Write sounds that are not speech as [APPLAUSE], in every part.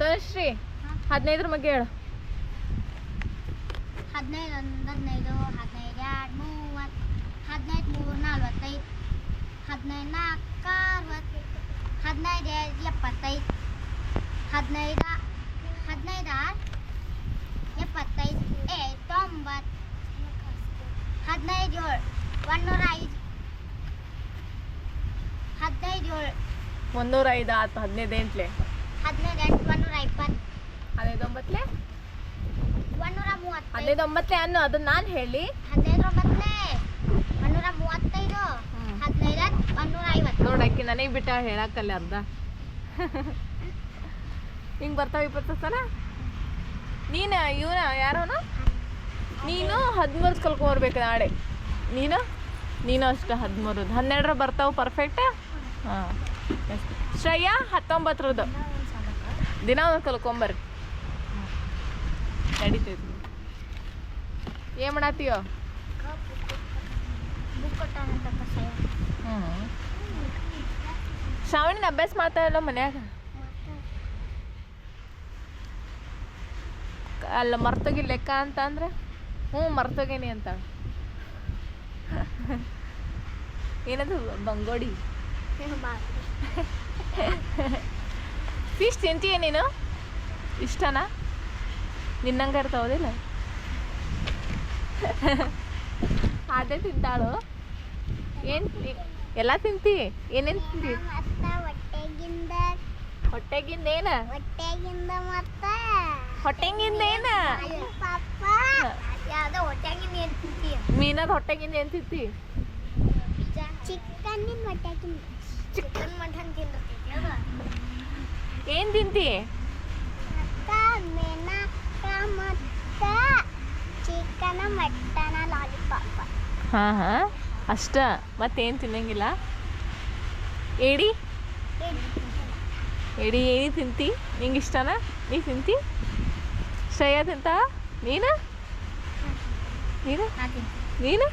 ತನುಶ್ರೀ ಹದಿನೈದರ ಬಗ್ಗೆ ಹೇಳು. ಹದಿನೈದು ಒಂದು ಹದಿನೈದು ಹದಿನೈದು ಎರಡು ಮೂವತ್ತು ಹದಿನೈದು ಮೂರು ನಲ್ವತ್ತೈದು ಹದಿನೈದು ನಾಲ್ಕು ಅರವತ್ತು ಹದಿನೈದು ಎಪ್ಪತ್ತೈದು ಹದಿನೈದು ಹದಿನೈದು ಆರು ಎಪ್ಪತ್ತೈದು ಏ ತೊಂಬತ್ತು ಹದಿನೈದು ಏಳು ಒಂದೂರ ಐದು ಹದಿನೈದು ಏಳು ಒಂದೂರ ಐದು ಆತು ಹದಿನೈದು ಎಂಟ್ಲೆ. ಹದಿನೈದು ಎಂಟು ಒಂದೂರ ಇಪ್ಪತ್ತು ಹದಿನೈದು ಒಂಬತ್ತಲೆ ಒಂದೂರ ಮೂವತ್ತೈದು ಹದಿನೈದು ಒಂಬತ್ತನೇ ಅನ್ನು ಅದನ್ನ ನಾನು ಹೇಳಿ. ಹದಿನೈದು ಒಂಬತ್ತನೇ ಒಂದೂರ ಮೂವತ್ತೈದು. ಹದಿನೈದು ಒಂದೂರ ಐವತ್ತು ನೋಡಕ್ಕಿ ನನಗೆ ಬಿಟ್ಟ ಹೇಳಕ್ಕಲ್ಲ ಅರ್ಧ. ಹಿಂಗೆ ಬರ್ತಾವ ಇಪ್ಪತ್ತು ಸಲ ನೀನು ಇವನ ಯಾರೋನು ನೀನು ಹದಿಮೂರು ಕಲ್ಕೊಂಬರ್ಬೇಕು ನಾಳೆ. ನೀನು? ನೀನು ಅಷ್ಟು ಹದಿಮೂರು ಹನ್ನೆರಡರ ಬರ್ತಾವೆ ಪರ್ಫೆಕ್ಟ್ ಹಾಂ. ಶ್ರೇಯಾ ಹತ್ತೊಂಬತ್ತರದ್ದು. ದಿನ ಒಂದು ಕಲ್ಕೊಂಬರ್ರಿ. ನಡೀತೈತಿ. ಏನು ಮಾಡತ್ತೀಯೋ? ಹ್ಞೂ ಶ್ರಾವಣಿನ ಅಭ್ಯಾಸ ಮಾಡ್ತಾರಲ್ಲ ಮನ್ಯಾಗ? ಅಲ್ಲ, ಮರ್ತೋಗಿ ಲೆಕ್ಕ ಅಂತ ಅಂದ್ರೆ? ಹ್ಞೂ, ಮರ್ತೋಗೇನಿ ಅಂತ. ಏನದು, ಬಂಗೋಡಿ? ಫಿಶ್ ತಿಂತೀಯ ನೀನು? ಇಷ್ಟನಾ? ನಿನ್ನಂಗೆ ಇರ್ತಾವದಿಲ್ಲ? [LAUGHS] ಅದೇ ತಿಂತಾಳು. ಏನ್ ಎಲ್ಲ ತಿಂತಿ? ಏನೇನ್ ತಿಂತಿ? ಹೊಟ್ಟೆಗಿಂದ ಹೊಟ್ಟೆಗಿಂದ ಏನ? ಹೊಟ್ಟೆಗಿಂದ ಮತ್ತ ಹೊಟ್ಟೆಗಿಂದ ಏನ? ಯಾವ್ದೋ ಹೊಟ್ಟೆಗಿಂದ ಏನ್ ತಿಂತಿ? ಮೀನದ ಹೊಟ್ಟೆಗಿಂದ ಏನು ತಿಂತಿ? ಚಿಕನ್ ಹೊಟ್ಟೆಗಿಂದ. ಚಿಕನ್ ಮಟನ್ ತಿಂದಿರ್ತೀವಿ ಏನು ತಿಂತಿ ಮತ್ತ ಮೆಣಕ ಮತ್ತ ಚಿಕನ್ ಹಾ ಲಾಲಿಪಾಪ್ ಹಾಂ ಹಾಂ. ಅಷ್ಟ. ಮತ್ತೇನು ತಿನ್ನಂಗಿಲ್ಲ? ಏಡಿ? ಏಡಿ ಏನಿ ತಿಂತಿ? ನಿಂಗೆ ಇಷ್ಟನಾ ನೀ ತಿಂತಿ? ಶ್ರೇಯಾ ತಿಂತ? ನೀನು? ನೀನು? ನೀನು?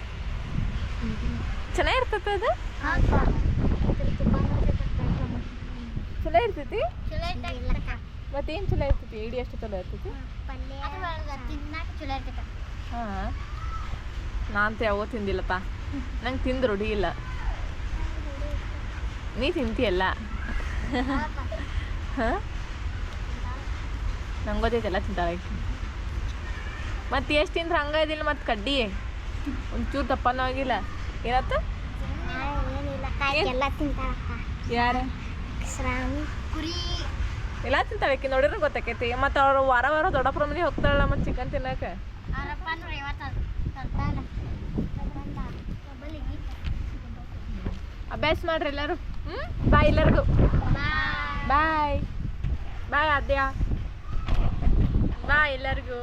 ಚೆನ್ನಾಗಿರ್ತೈತೆ ಅದು? ಚಲೋ ಇರ್ತೈತಿ? ಮತ್ತೇನು ಚಲೋ ಇರ್ತೈತಿ? ಏಡಿ ಅಷ್ಟು ಚಲೋ ಇರ್ತೈತಿ? ಚಲೋ ಇರ್ತೈತೆ ಹಾಂ. ನಾನು ಯಾವೋ ತಿಂದಿಲ್ಲಪ್ಪ. ನಂಗೆ ತಿಂದು ರೂಢಿ ಇಲ್ಲ. ನೀ ತಿಂತೀಯಲ್ಲ? ಹಾಂ? ನಂಗೆ ಗೊತ್ತೈತೆಲ್ಲ ತಿಂತಾಳೆ. ಮತ್ತೆ ಎಷ್ಟು ತಿಂದ್ರೆ ಹಂಗ ಇದಿಲ್ಲ ಮತ್ತೆ ಕಡ್ಡಿ. ಒಂಚೂರು ತಪ್ಪನೂ ಆಗಿಲ್ಲ. ಏನತ್ತ? ಏನಿಲ್ಲ ಎಲ್ಲ ತಿಂತಾಳಕ್ಕ. ಯಾರು? ಎಲ್ಲ ತಿಂತಾಳೆ ನೋಡಿದ್ರೆ ಗೊತ್ತಾಕೈತಿ. ಮತ್ತು ಅವ್ರು ವಾರ ವಾರ ದೊಡ್ಡಪ್ಪರ ಮನೆ ಹೋಗ್ತಾಳಲ್ಲ ಮತ್ತು ಚಿಕನ್ ತಿನ್ನಕ್ಕೆ. ಅಭ್ಯಾಸ ಮಾಡ್ರಿ ಎಲ್ಲರೂ ಹ್ಞೂ ಬಾಯ್ ಎಲ್ಲರಿಗೂ ಬಾಯ್ ಬಾಯ್ ಆದ್ಯ ಬಾಯ್ ಎಲ್ಲರಿಗೂ